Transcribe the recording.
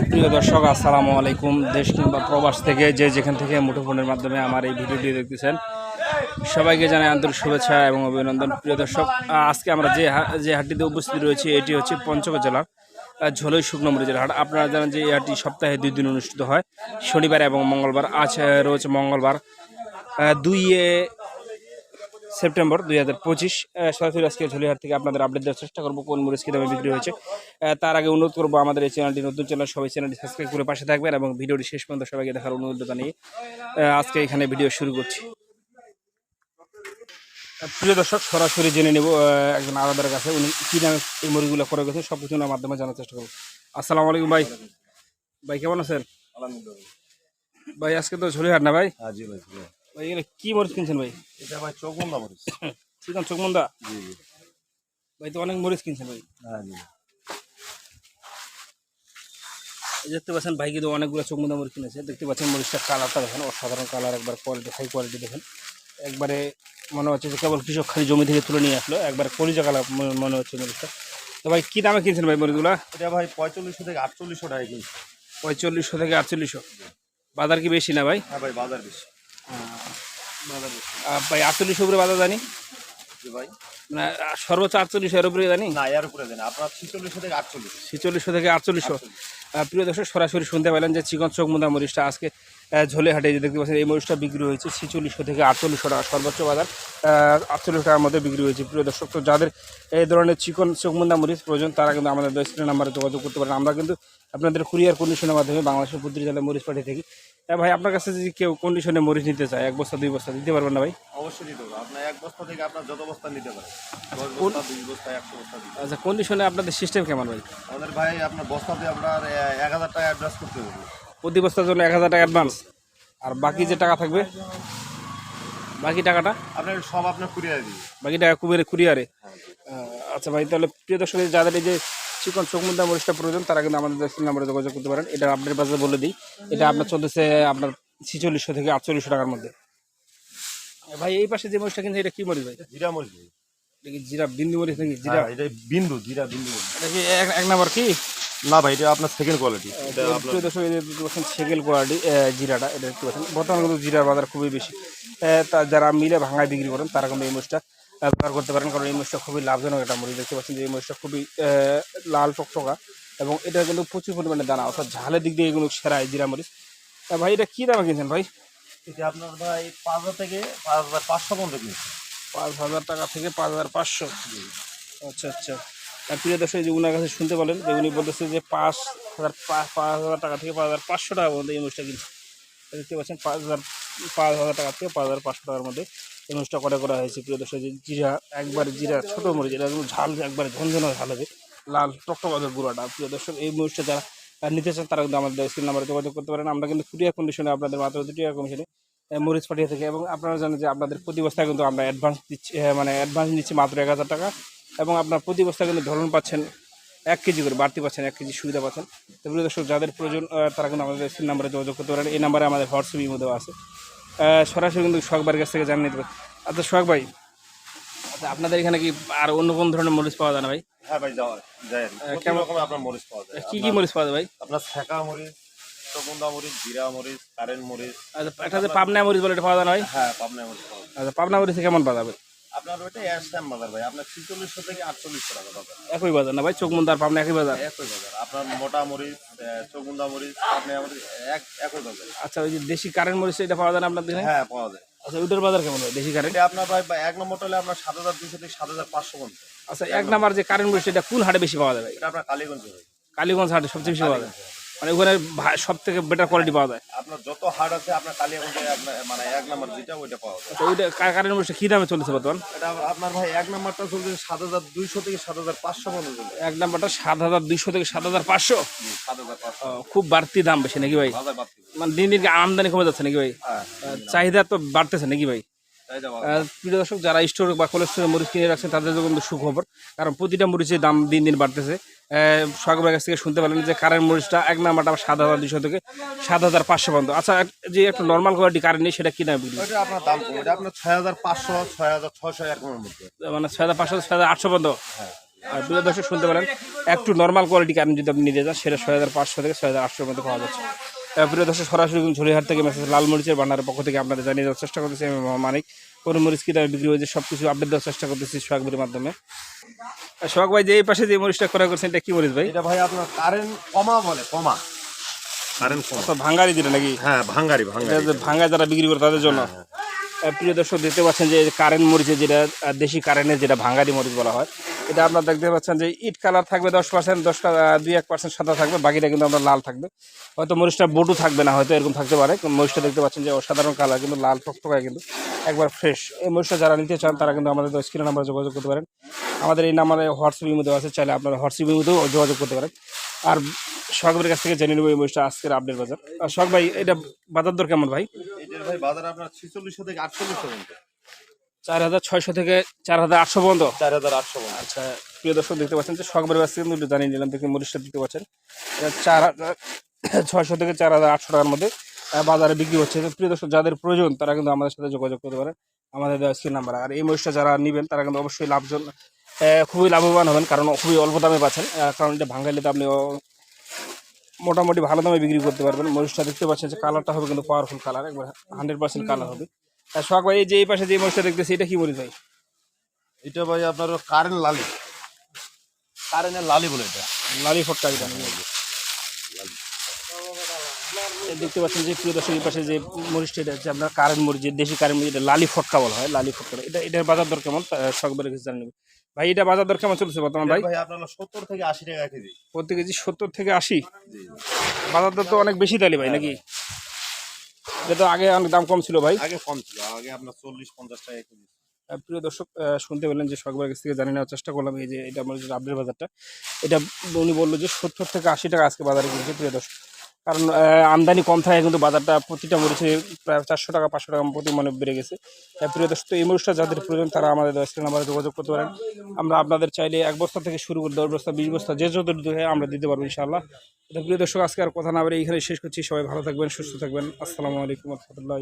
প্রিয় দর্শক, আসসালামু আলাইকুম। দেশ কিংবা প্রবাস থেকে যে যেখান থেকে মুঠোফোনের মাধ্যমে আমার এই ভিডিওটি দেখতেছেন, সবাইকে জানাই আন্তরিক শুভেচ্ছা এবং অভিনন্দন। প্রিয় দর্শক, আজকে আমরা যে যে হাটটিতে উপস্থিত রয়েছি, এটি হচ্ছে পঞ্চগড় জেলার ঝোলই শুকনো মরিচের হাট। আপনারা জানেন যে এই হাটটি সপ্তাহে দুই দিন অনুষ্ঠিত হয়, শনিবার এবং মঙ্গলবার। আজ রয়েছে মঙ্গলবার দুই সেপ্টেম্বর দুই হাজার পঁচিশ সরাসরি আজকে ঝুলিহাট থেকে আপনাদের আপডেট দেওয়ার চেষ্টা করব কোন মরিচ কী দামে বিক্রি হয়েছে। তার আগে অনুরোধ করব আমাদের এই চ্যানেলটি নতুন চ্যানেল সবাই চ্যানেলটি সাবস্ক্রাইব করে পাশে থাকবেন এবং ভিডিওটি শেষ পর্যন্ত সবাইকে দেখার অনুরোধ জানিয়ে আজকে এখানে ভিডিও শুরু করছি। প্রিয় দর্শক সরাসরি জেনে নেব একজন আলাদার কাছে উনি কী নামে এই মুড়িগুলো করে গেছেন সব কিছু মাধ্যমে জানার চেষ্টা করব। আসসালামু আলাইকুম ভাই। ভাই কেমন আছেন? ভাই আজকে তো ঝুলিহাট না ভাই? হ্যাঁ ভাই এখানে কি মরিচ কিনছেন ভাই? এটা ভাই চৌকুন্দা মরিচ। চিকন চোখমন্দা জি জি। ভাই তো অনেক মরিচ কিনছেন ভাই। হ্যাঁ জি। দেখতে পাচ্ছেন ভাই কিন্তু অনেকগুলো চোখমন্দা মরিচ কিনেছে। দেখতে পাচ্ছেন মরিচটার কালারটা দেখেন অসাধারণ কালার একবার কোয়ালিটি হাই কোয়ালিটি দেখেন। একবারে মনে হচ্ছে যে কেবল কৃষক খালি জমি থেকে তুলে নিয়ে আসলো একবার কলিজা কালার মনে হচ্ছে মরিচটা। তো ভাই কী দামে কিনছেন ভাই মরিচগুলো? এটা ভাই পঁয়তাল্লিশশো থেকে আটচল্লিশশো টাকা কিনছি। পঁয়তাল্লিশশো থেকে আটচল্লিশশো। বাজার কি বেশি না ভাই? হ্যাঁ ভাই বাজার বেশি। ভাই আটচল্লিশের উপরে বাজার জানি? ভাই। মানে আহ, সর্বোচ্চ আটচল্লিশশো এর উপরে জানি? না এর উপরে জানি আপনার ছিচল্লিশশো থেকে আটচল্লিশ। ছেচল্লিশশো থেকে আটচল্লিশশো। প্রিয় দর্শক সরাসরি শুনতে পেলেন যে চিকন চোখ মুদা মরিচটা আজকে আহ, ঝোলে হাটে যে দেখতে পাচ্ছেন এই মরিচটা বিক্রি হয়েছে ছেচল্লিশশো থেকে আটচল্লিশশো টাকা সর্বোচ্চ বাজার। আটচল্লিশ টাকার মধ্যে বিক্রি হয়েছে। প্রিয় দর্শক তো যাদের এই ধরনের চিকন চোখ মুদা মরিচ প্রয়োজন তারা কিন্তু আমাদের স্ক্রিন নাম্বারে যোগাযোগ করতে পারেন। আমরা কিন্তু আপনাদের কুরিয়ার কন্ডিশনের মাধ্যমে বাংলাদেশের প্রতিটি জেলায় মরিচ পাঠিয়ে থাকি। হ্যাঁ ভাই আপনার কাছে যদি কেউ কন্ডিশনে মরিচ নিতে চায় এক বস্তা দুই বস্তা দিতে পারবেন না ভাই? অবশ্যই দিতে হবে আপনার এক বস্তা থেকে আপনার যত বস্তা নিতে পারেন। আচ্ছা কন্ডিশনে আপনাদের সিস্টেম কেমন ভাই? আমাদের ভাই আপনার বস্তাতে আপনার এক হাজার টাকা অ্যাডভান্স করতে হবে। প্রতি বস্তার জন্য এক হাজার টাকা অ্যাডভান্স আর বাকি যে টাকা থাকবে বাকি টাকাটা? আপনার সব আপনার কুরিয়ারে বাকি টাকা কুবের কুরিয়ারে হ্যাঁ আচ্ছা ভাই তাহলে প্রিয় দর্শক যাদের এই যে চিকন চোখমুদ্দা মরিচটা প্রয়োজন তারা কিন্তু আমাদের স্ক্রিন নাম্বারে যোগাযোগ করতে পারেন। এটা আপনার বাজারে বলে দিই। এটা আপনার চলতেছে আপনার ছিচল্লিশশো থেকে আটচল্লিশশো টাকার মধ্যে। ভাই এই পাশে যে মরিচটা কিন্তু এটা কি মরিচ ভাই? জিরা মরিচ জিরা বিন্দু মরিচ নাকি? জিরা। হ্যাঁ, এটা বিন্দু জিরা বিন্দু এটা কি এক নাম্বার কি? না ভাই এটা আপনার সেকেন্ড কোয়ালিটি দর্শক সেকেল কোয়ালিটি জিরাটা এটা দেখতে পাচ্ছেন। বর্তমানে কিন্তু জিরার বাজার খুবই বেশি। তা যারা মিলে ভাঙায় বিক্রি করেন তারা কিন্তু এই মরিচটা ব্যবহার করতে পারেন। কারণ এই মরিচটা খুবই লাভজনক একটা মরিচ দেখতে পাচ্ছেন যে এই মরিচটা খুবই লাল টকটকা এবং এটা কিন্তু প্রচুর পরিমাণে দানা অর্থাৎ ঝালের দিক দিয়ে এগুলো সেরা এই জিরা মরিচ। তা ভাই এটা কী দামে কিনছেন ভাই? এটা আপনার ভাই পাঁচ হাজার থেকে পাঁচ হাজার পাঁচশো পর্যন্ত কিনছি। পাঁচ হাজার টাকা থেকে পাঁচ হাজার পাঁচশো। আচ্ছা আচ্ছা। আর প্রিয় দর্শক যে উনার কাছে শুনতে পারেন যে উনি বলতেছে যে পাঁচ হাজার পাঁচ হাজার টাকা থেকে পাঁচ হাজার পাঁচশো টাকা পর্যন্ত এই মরিচটা কিনছে। দেখতে পাচ্ছেন, পাঁচ হাজার পাঁচ হাজার টাকা থেকে পাঁচ হাজার পাঁচশো টাকার মধ্যে এই মরিচটা করে করা হয়েছে। প্রিয় দর্শক, যে জিরা, একবার জিরা, ছোটো মরিচ, এটা কিন্তু ঝাল, একবার ঝনঝনা ঝাল হবে। লাল টকটকাদের গুঁড়াটা। প্রিয় দর্শক, এই মরিচটা যারা নিতে চান, তারা কিন্তু আমাদের স্ক্রিন নাম্বারে যোগাযোগ করতে পারেন। আমরা কিন্তু কুরিয়ার কন্ডিশনে আপনাদের মাত্র দুটি কমিশনে মরিচ পাঠিয়ে থাকি। এবং আপনারা জানেন যে আপনাদের প্রতি বস্তায় কিন্তু আমরা অ্যাডভান্স দিচ্ছি মানে অ্যাডভান্স নিচ্ছি মাত্র এক হাজার টাকা। এবং আপনার প্রতি বস্তা কিন্তু ধরন পাচ্ছেন এক কেজি করে বাড়তি পাচ্ছেন এক কেজি সুবিধা পাচ্ছেন। তো প্রিয় দর্শক যাদের প্রয়োজন তারা কিন্তু আমাদের স্ক্রিন নাম্বারে যোগাযোগ করতে পারেন। এই নাম্বারে আমাদের হোয়াটসঅ্যাপ ইমো দেওয়া আছে। সরাসরি কিন্তু সোহাগবার কাছ থেকে জানিয়ে নিতে পারেন আচ্ছা সোহাগ ভাই। আচ্ছা আপনাদের এখানে কি আর অন্য কোন ধরনের মরিচ পাওয়া যায় না ভাই? হ্যাঁ ভাই যাওয়া যায়। কেমন- রকমের আপনার মরিচ পাওয়া যায়। কি কি মরিচ পাওয়া যায় ভাই? আপনার ছেঁকা মরিচ চকুন্দা মরিচ জিরা মরিচ কারেন্ট মরিচ। আচ্ছা এটা যে পাবনা মরিচ বলে এটা পাওয়া যায় না ভাই? হ্যাঁ পাবনা মরিচ পাওয়া যায়। আচ্ছা পাবনা মরিচ কেমন পাওয়া যাবে? আপনার ওইটা এক বাজার ভাই। আপনার ছিচল্লিশশো থেকে আটচল্লিশশো টাকা বাজার। একই বাজার না ভাই? চোখমুন্দার পাবনা একই বাজার? একই বাজার। আপনার মোটা মরিচ চকুন্দা মরিচ মরিচ এক একই বাজার। আচ্ছা ওই যে দেশি কারেন্ট মরিচ এটা পাওয়া যায় না আপনাদের এখানে? হ্যাঁ পাওয়া যায়। আচ্ছা ওইটার বাজার কেমন হয় দেশি কারেন্ট আপনার ভাই এক নম্বরটা হলে আপনার সাত হাজার দুশো থেকে সাত হাজার পাঁচশো পর্যন্ত আচ্ছা এক নাম্বার যে কারেন্ট মরিচ এটা কোন হাটে বেশি পাওয়া যায় ভাই? এটা আপনার কালীগঞ্জে কালীগঞ্জ হাটে সবচেয়ে বেশি পাওয়া যায়। মানে ওখানে সব থেকে বেটার কোয়ালিটি পাওয়া যায়। আপনার যত হাট আছে আপনার আপনার মানে এক নম্বর যেটা ওইটা পাওয়া যায়। আচ্ছা ওইটা কারেন্ট মরিচটা কী দামে চলেছে বর্তমান? এটা আপনার ভাই এক নম্বরটা চলছে সাত হাজার দুইশো থেকে সাত হাজার পাঁচশো পর্যন্ত এক নাম্বারটা সাত হাজার দুইশো থেকে সাত হাজার পাঁচশো? সাত হাজার পাঁচশো। খুব বাড়তি দাম বেশি নাকি ভাই? মানে দিন দিন আমদানি কমে যাচ্ছে নাকি ভাই? হ্যাঁ। চাহিদা তো বাড়তেছে নাকি ভাই? প্রিয় দর্শক যারা স্টোর বা কোল্ড স্টোরে মরিচ কিনে রাখছেন তাদের জন্য কিন্তু সুখবর। কারণ প্রতিটা মরিচের দাম দিন দিন বাড়তেছে। সরকারের কাছ থেকে শুনতে পারলেন যে কারেন্ট মরিচটা এক নাম্বারটা সাত হাজার দুশো থেকে সাত হাজার পাঁচশো পর্যন্ত। আচ্ছা যে একটা নর্মাল কোয়ালিটি কারেন্ট নেই সেটা কি দামে বিক্রি আপনার দাম কম। আপনার ছয় হাজার পাঁচশো ছয় হাজার ছয়শো এরকমের মানে ছয় হাজার পাঁচশো ছয় হাজার আটশো পর্যন্ত? হ্যাঁ। আর প্রিয় দর্শক শুনতে পারেন একটু নর্মাল কোয়ালিটি কারেন্ট যদি আপনি নিতে যান সেটা ছয় হাজার পাঁচশো থেকে ছয় হাজার আটশোর মধ্যে পাওয়া যাচ্ছে। প্রিয় দর্শক সরাসরি কিন্তু ঝুড়িহাট থেকে মেসেজ লালমরিচের বান্ডারের পক্ষ থেকে আপনাদের জানিয়ে দেওয়ার চেষ্টা করতেছি আমি মানিক। কোন মরিচ কী দামে বিক্রি হয়েছে সব কিছু আপডেট দেওয়ার চেষ্টা করতেছি সোহাগবির মাধ্যমে। সোহাগ ভাই যে এই পাশে যে মরিচটা করা করছেন এটা কি মরিচ ভাই? এটা ভাই আপনার কারেন্ট কমা বলে কমা। কারেন্ট কমা ভাঙ্গারি দিলে নাকি? হ্যাঁ ভাঙ্গারি ভাঙ্গারি। ভাঙ্গা যারা বিক্রি করে তাদের জন্য। আহ, প্রিয় দর্শক, দেখতে পাচ্ছেন যে কারেন্ট মরিচে যেটা দেশি কারেন্টের যেটা ভাঙ্গারি মরিচ বলা হয়, এটা আপনারা দেখতে পাচ্ছেন যে ইট কালার থাকবে দশ পার্সেন্ট দশ দুই এক পার্সেন্ট সাদা থাকবে, বাকিটা কিন্তু আপনার লাল থাকবে। হয়তো মরিচটা বটু থাকবে না, হয়তো এরকম থাকতে পারে মরিচটা দেখতে পাচ্ছেন যে অসাধারণ কালার, কিন্তু লাল টকটকায় কিন্তু একবার ফ্রেশ এই মরিচটা যারা নিতে চান, তারা কিন্তু আমাদের স্ক্রিনে নাম্বারে যোগাযোগ করতে পারেন। আমাদের এই নাম্বারে হোয়াটসঅ্যাপ মধ্যে আছে, চাইলে আপনারা হোয়াটসঅ্যাপের মধ্যেও যোগাযোগ করতে পারেন। আর সোহাগের কাছ থেকে জেনে নেব এই মরিচটা আজকের আপডেট বাজার। আর সোহাগ ভাই এটা বাজার দর কেমন ভাই? ভাই বাজার আপনার ছিচল্লিশশো থেকে আটচল্লিশশো পর্যন্ত। চার হাজার ছয়শো থেকে চার হাজার আটশো পর্যন্ত? চার হাজার আটশো আচ্ছা প্রিয় দর্শক দেখতে পাচ্ছেন যে সকবের কাছ থেকে কিন্তু জানিয়ে নিলাম দেখি মরিচটা দেখতে পাচ্ছেন। চার হাজার ছয়শো থেকে চার হাজার আটশো টাকার মধ্যে বাজারে বিক্রি হচ্ছে। প্রিয় দর্শক যাদের প্রয়োজন তারা কিন্তু আমাদের সাথে যোগাযোগ করতে পারে আমাদের দেওয়া স্ক্রিন নাম্বার আর এই মরিচটা যারা নেবেন তারা কিন্তু অবশ্যই লাভজন খুবই লাভবান হবেন কারণ খুবই অল্প দামে পাচ্ছেন। কারণ এটা ভাঙাইলে তো আপনি মোটামুটি ভালো দামে বিক্রি করতে পারবেন। মরিচটা দেখতে পাচ্ছেন যে কালারটা হবে কিন্তু পাওয়ারফুল কালার একবার হান্ড্রেড পার্সেন্ট কালার হবে। আর সোহাগ ভাই এই যে এই পাশে যে মরিচটা দেখতেছি এটা কি মরিচ ভাই? এটা ভাই আপনার কারেন্ট লালি। কারেন্টের লালি বলে এটা। লালি ফটকা যেটা। এই দেখতে পাচ্ছেন যে প্রিয় দর্শক পাশে যে মরিচটা এটা হচ্ছে আপনার কারেন্ট মরিচ দেশি কারেন্ট মরিচ এটা লালি ফটকা বলা হয় লালি ফটকা। এটা এটার বাজার দর কেমন? সকবের কাছে জানেন ভাই এটা বাজার দর কেমন চলছে বর্তমান ভাই? সত্তর থেকে আশি টাকা কেজি। প্রতি কেজি সত্তর থেকে আশি? বাজার দর তো অনেক বেশি তালি ভাই নাকি? এটা তো আগে অনেক দাম কম ছিল ভাই। আগে কম ছিল আগে আপনার চল্লিশ পঞ্চাশ টাকা কেজি। প্রিয় দর্শক শুনতে পেলেন যে সকলের কাছ থেকে জানিয়ে নেওয়ার চেষ্টা করলাম এই যে এটা আমার যে আপডেট বাজারটা। এটা উনি বলল যে সত্তর থেকে আশি টাকা আজকে বাজারে কিনছে প্রিয় দর্শক। কারণ আমদানি কম থাকে কিন্তু বাজারটা প্রতিটা মরিচে প্রায় চারশো টাকা, পাঁচশো টাকা প্রতি মানে বেড়ে গেছে। তাই প্রিয় দর্শক এই মরিচটা যাদের প্রয়োজন, তারা আমাদের স্ক্রিন নাম্বারে যোগাযোগ করতে পারেন। আমরা আপনাদের চাইলে এক বস্তা থেকে শুরু করে দশ বস্তা, বিশ বস্তা, যে যত দূরে হয় আমরা দিতে পারব ইনশাল্লাহ প্রিয় দর্শক, আজকে আর কথা না বলে এইখানে শেষ করছি। সবাই ভালো থাকবেন, সুস্থ থাকবেন। আসসালামু আলাইকুম রহমতুল্লাহ